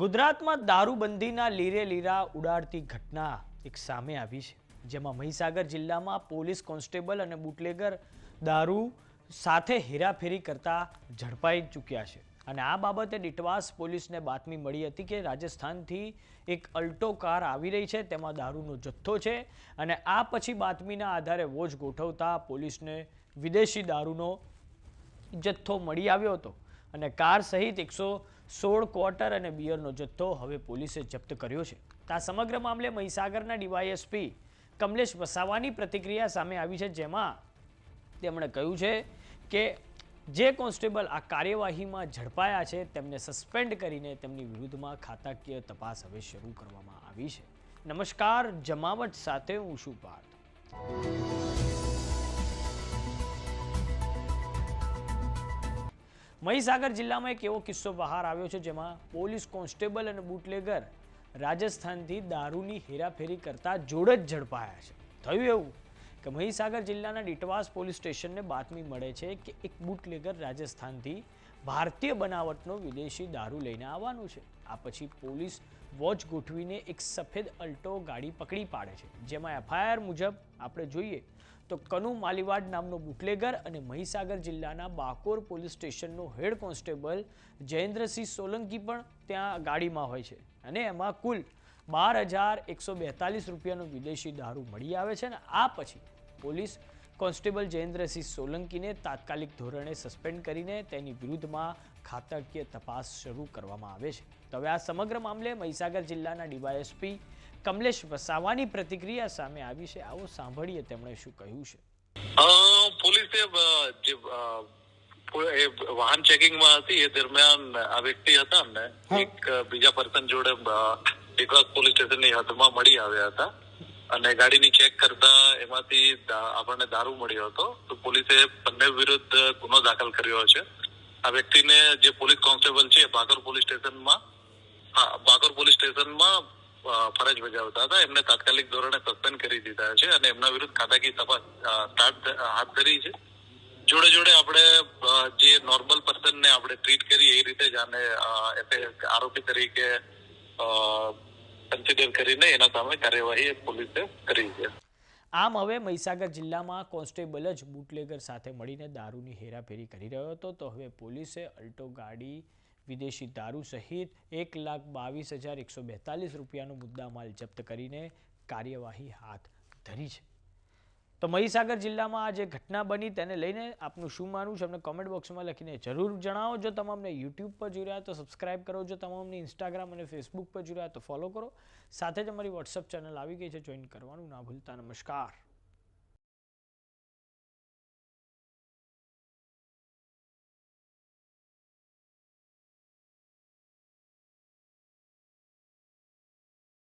ગુજરાતમાં દારૂબંધીના લીરે લીરા ઉડાડતી ઘટના એક સામે આવી છે, જેમાં મહીસાગર જિલ્લામાં પોલીસ કોન્સ્ટેબલ અને બુટલેગર દારૂ સાથે હેરાફેરી કરતા ઝડપાઈ ચૂક્યા છે. અને આ બાબતે ડિટવાસ પોલીસને બાતમી મળી હતી કે રાજસ્થાનથી એક અલ્ટો કાર આવી રહી છે, તેમાં દારૂનો જથ્થો છે અને આ પછી બાતમીના આધારે વોચ ગોઠવતા પોલીસને વિદેશી દારૂનો જથ્થો મળી આવ્યો હતો. અને કાર સહિત એકસો સોળ ક્વાર્ટર અને બિયરનો જથ્થો હવે પોલીસે જપ્ત કર્યો છે. આ સમગ્ર મામલે મહીસાગરના ડીવાયએસપી કમલેશ વસાવાની પ્રતિક્રિયા સામે આવી છે, જેમાં તેમણે કહ્યું છે કે જે કોન્સ્ટેબલ આ કાર્યવાહીમાં ઝડપાયા છે, તેમને સસ્પેન્ડ કરીને તેમની વિરુદ્ધમાં ખાતાકીય તપાસ હવે શરૂ કરવામાં આવી છે. નમસ્કાર, જમાવટ સાથે હું શું પાર્થ. મહીસાગર જિલ્લામાં એક એવો કિસ્સો બહાર આવ્યો છે જેમાં પોલીસ કોન્સ્ટેબલ અને બુટલેગર રાજસ્થાનથી દારૂની હેરાફેરી કરતા જોડે જ ઝડપાયા છે. થયું એવું કે મહીસાગર જિલ્લાના ડીટવાસ પોલીસ સ્ટેશનને બાતમી મળે છે કે એક બુટલેગર રાજસ્થાનથી ભારતીય બનાવટનો વિદેશી દારૂ લઈને આવવાનું છે. આ પછી પોલીસ વોચ ગોઠવીને એક સફેદ અલ્ટો ગાડી પકડી પાડે છે, જેમાં એફઆઈઆર મુજબ આપણે જોઈએ તો કનુ માલીવાડ નામનો બુટલેગર અને મહીસાગર જિલ્લાના બાકોર પોલીસ સ્ટેશનનો હેડ કોન્સ્ટેબલ જયેન્દ્રસિંહ સોલંકી પણ ત્યાં ગાડીમાં હોય છે. અને એમાં કુલ બાર હજાર એકસો બેતાલીસ રૂપિયાનો વિદેશી દારૂ મળી આવે છે અને આ પછી પોલીસ કોન્સ્ટેબલ જયેન્દ્રસિંહ સોલંકીને તાત્કાલિક ધોરણે સસ્પેન્ડ કરીને તેની વિરુદ્ધમાં ખાતાકીય તપાસ શરૂ કરવામાં આવે છે. તો હવે આ સમગ્ર મામલે મહીસાગર જિલ્લાના ડીવાયએસપી કમલેશ વસાવાની પ્રતિક્રિયા સામે આવી છે. આવો સાંભળીએ તેમણે શું કહ્યું છે. પોલીસે જે એ વાહન ચેકિંગમાં હતી એ દરમિયાન આ વ્યક્તિ હતા ને એક બીજા પર્સન જોડે ડિગ્રોસ પોલીસ સ્ટેશનની હદમાં મળી આવ્યા હતા. અને ગાડીની ચેક કરતા એમાંથી આપણને દારૂ મળ્યો હતો. તો પોલીસે બંને વિરુદ્ધ ગુનો દાખલ કર્યો છે. આ વ્યક્તિને જે પોલીસ કોન્સ્ટેબલ છે બાગર પોલીસ સ્ટેશનમાં, હા બાગર પોલીસ સ્ટેશનમાં ફરજ બજાવતા હતા. એમને તાત્કાલિક ધોરણે સસ્પેન્ડ કરી દીધા છે અને એમના વિરુદ્ધ ખાતાકી તપાસ સ્ટાર્ટ હાથ ધરી છે. જોડે જોડે આપણે જે નોર્મલ પર્સનને આપણે ટ્રીટ કરીએ એ રીતે જ આને આરોપી તરીકે કન્સિડર કરીને એના સામે કાર્યવાહી પોલીસે કરી છે. આમ હવે મહીસાગર જિલ્લામાં કોન્સ્ટેબલ જ બુટલેગર સાથે મળીને દારૂની હેરાફેરી કરી રહ્યો હતો. તો હવે પોલીસે અલ્ટો ગાડી, વિદેશી દારૂ સહિત એક લાખ બાવીસ હજાર એકસો બેતાલીસ રૂપિયાનો મુદ્દામાલ જપ્ત કરીને કાર્યવાહી હાથ ધરી છે. તો મહીસાગર જિલ્લામાં આ જે ઘટના બની તેને લઈને આપનું શું માનવું છે અમને કોમેન્ટ બોક્સમાં લખીને જરૂર જણાવો. જો તમામને યુટ્યુબ પર જોઈ રહ્યા તો સબસ્ક્રાઇબ કરો. જો તમામને ઇન્સ્ટાગ્રામ અને ફેસબુક પર જોઈ રહ્યા તો ફોલો કરો. સાથે જ અમારી વોટ્સઅપ ચેનલ આવી ગઈ છે. જોઈન કરવાનું ના ભૂલતા. નમસ્કાર.